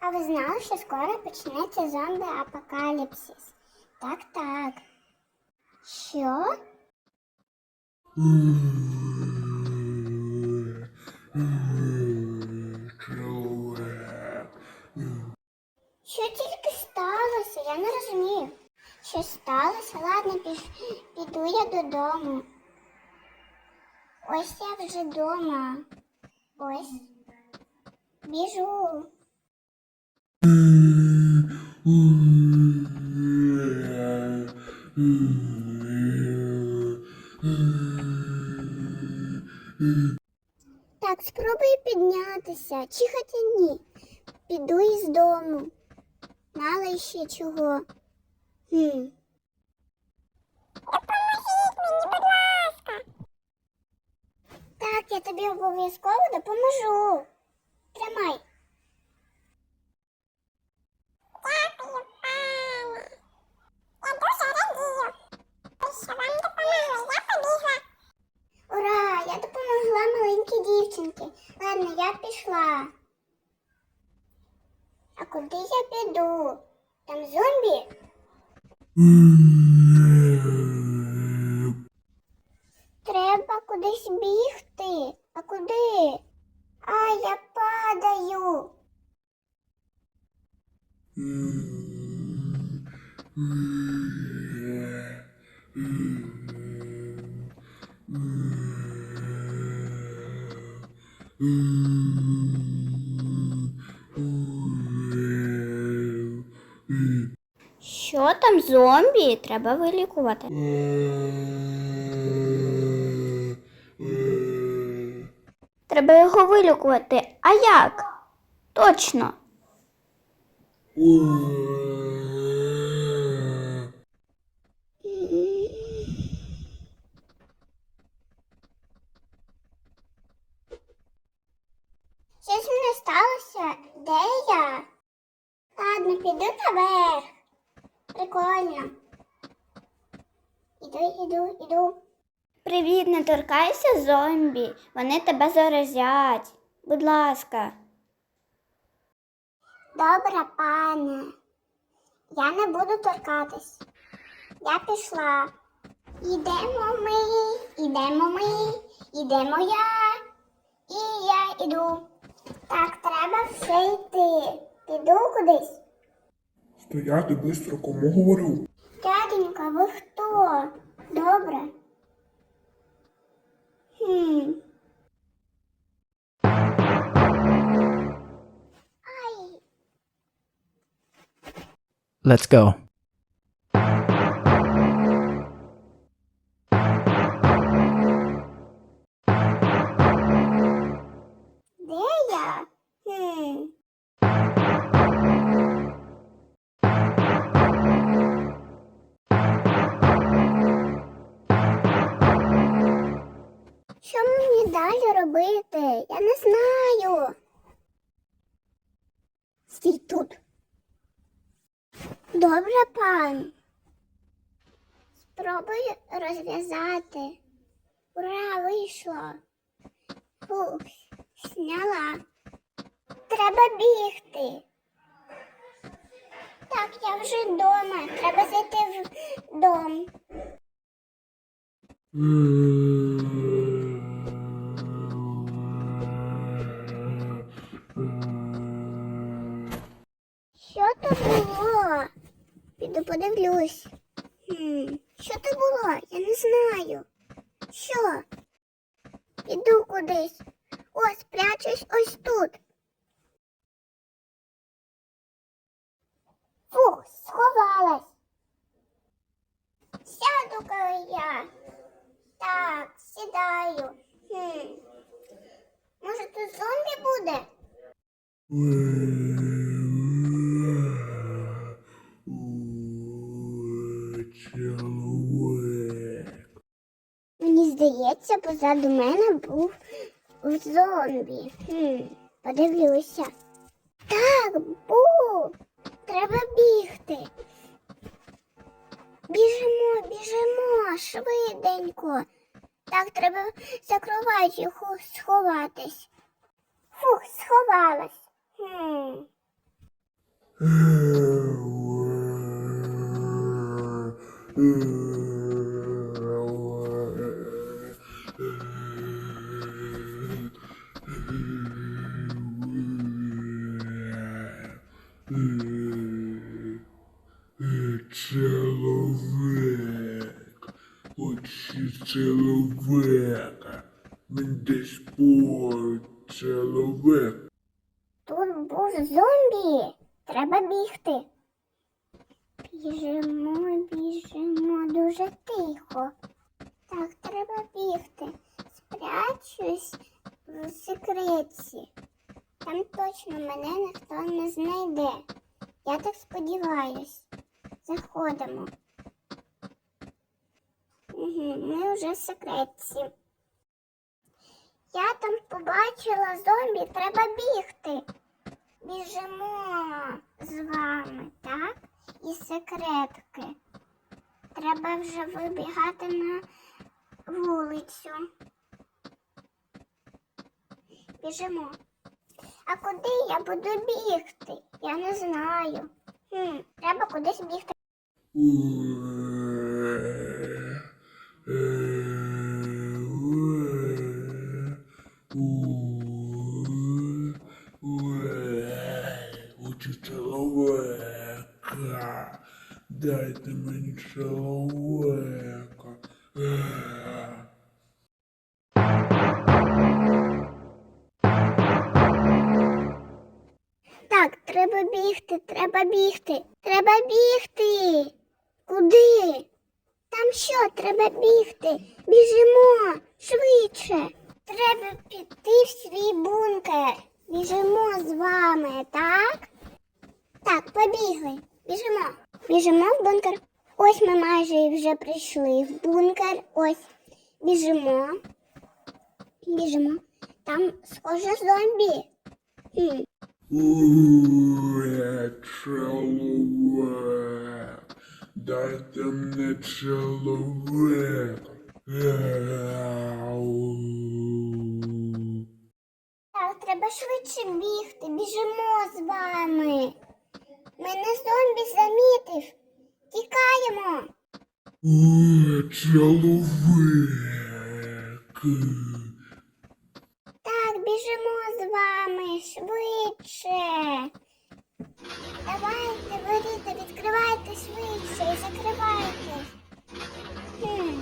А ви знали, що скоро почнеться зомбі-апокаліпсис? Так, так. Що? Що тільки сталося? Я не розумію. Що сталося? Ладно, піду я додому. Ось я вже вдома. Ось. Біжу. Так, спробую піднятися. Чи хоча ні. Піду із дому. Мало ще чого. Хм. Допоможіть мені, будь ласка. Так, я тобі обов'язково допоможу. Тримай. Дякую. Я дуже вам допомогли. Я. Ура! Я допомогла маленькій дівчинці. Ладно, я пішла. А куди я піду? Там зомбі? Треба кудись бігти. А куди? А, я падаю. Що там зомбі? Треба вилікувати. Треба його вилікувати. А як? Точно. Щось мене сталося? Де я? Ладно, піду наверх. Прикольно. Іду, іду, іду. Привіт, не торкайся зомбі. Вони тебе заразять. Будь ласка. Добре, пане. Я не буду торкатись. Я пішла. Ідемо ми, ідемо ми, ідемо я. І я іду. Так, треба все йти. Піду кудись. Стояти бистро, кому говорю. Дяденька, ви хто? Добре. Хм. Ай, Let's go. Я? Що мені далі робити? Я не знаю. Стій тут. Добре, пан. Спробуй розв'язати. Ура, вийшло. Фух, сняла. Треба бігти. Так, я вже вдома. Треба зайти в дом. Що то було? Піду подивлюсь. Що то було? Я не знаю. Що? Іду кудись. Ось, прячусь ось тут. Фух, сховалась. Сяду-ка я. Так, сідаю. Хм. Може тут зомбі буде? Мені здається, позаду мене був зомбі. Хм, подивлюся. Так, був. Треба бігти. Біжимо, біжимо, швиденько. Так, треба за ху- сховатись. Фух, сховалась. Хм. Чоловік, очі чоловіка, він десь поруч чоловік. Тут був зомбі. Треба бігти. Біжимо, біжимо дуже тихо. Так, треба бігти. Спрячусь в секреті. Там точно мене ніхто не знайде. Я так сподіваюсь. Заходимо. Угу, ми вже в секреті. Я там побачила зомбі, треба бігти. Біжимо з вами, так? І секретки. Треба вже вибігати на вулицю. Біжимо. А куди я буду бігти? Я не знаю. Хм, треба кудись бігти. Очі чоловіка, дайте мені чоловіка. Так, треба бігти, треба бігти, треба бігти. Куди? Там що, треба бігти? Біжимо швидше. Треба піти в свій бункер. Біжимо з вами, так? Так, побігли. Біжимо. Біжимо в бункер. Ось ми майже вже прийшли в бункер. Ось. Біжимо. Біжимо. Там схоже зомбі. Хм. Чоловік, дайте мені чоловіка. Ау. Так, треба швидше бігти, біжимо з вами. Мене зомбі замітив. Тікаємо. Уе, чоловік. Так, біжимо з вами швидше. Давайте, варіте, відкривайте швидше і закривайте. Хм.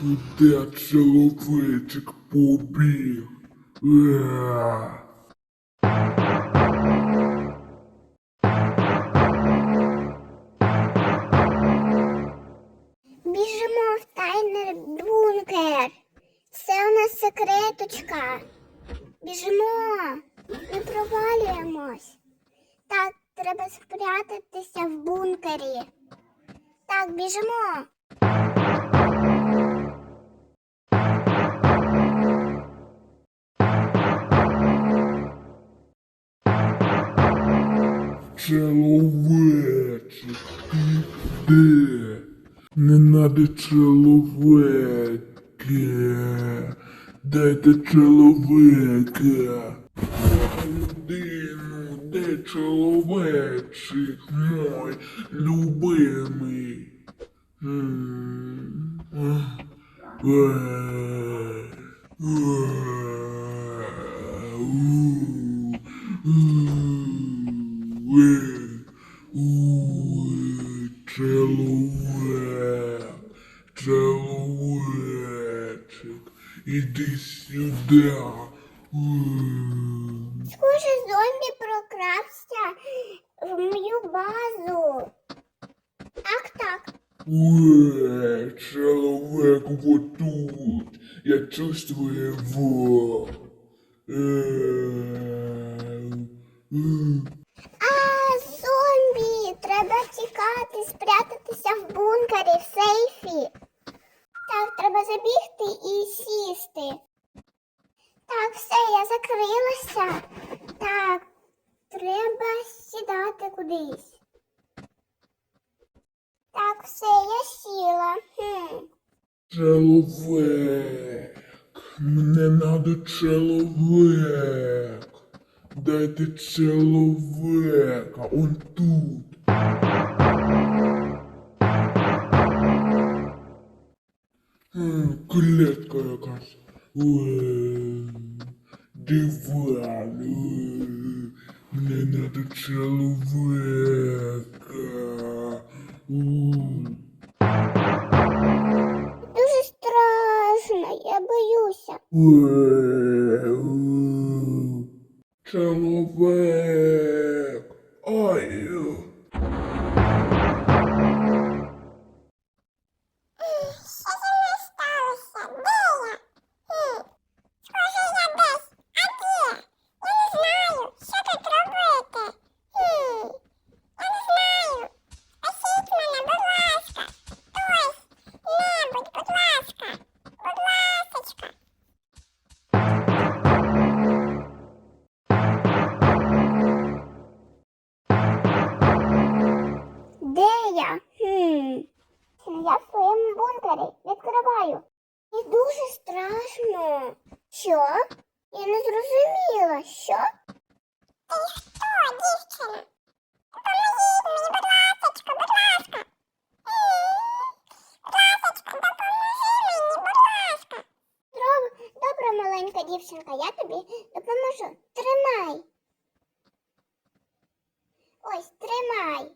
Куди чоловічик побіг? Біжимо в тайний бункер. Це у нас секреточка. Біжимо. Не провалюємось. Так, треба спрятатися в бункері. Так, біжимо. Чоловічик, ти де? Не надо чоловіки. Дайте чоловіка. Людину, де чоловічик мой любимий? М, я чувствую его. А, зомбі! Треба тікати, спрятатися в бункері, в сейфі. Так, треба забігти і сісти. Так, все, я закрилася. Так, треба сідати кудись. Так, все, я сіла. Хм. Жалове. Мне надо человек. Дайте человека. Он тут. Э, клетка якась. Диван. Мне надо человека. Ooh. Ну, я в своєму бункері відкриваю. І дуже страшно. Що? Я не зрозуміла, що? Ти що, дівчина? Поможіть мені, будь ласочка, будь ласка. Ласочка, допоможи мені, будь ласка. Добре, маленька дівчинка, я тобі допоможу. Тримай. Ось, тримай.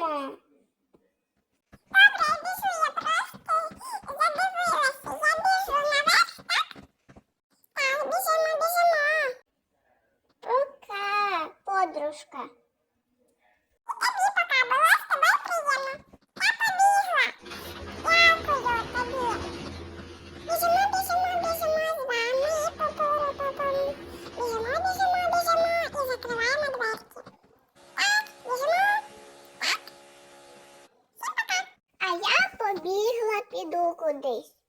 吗。кудись.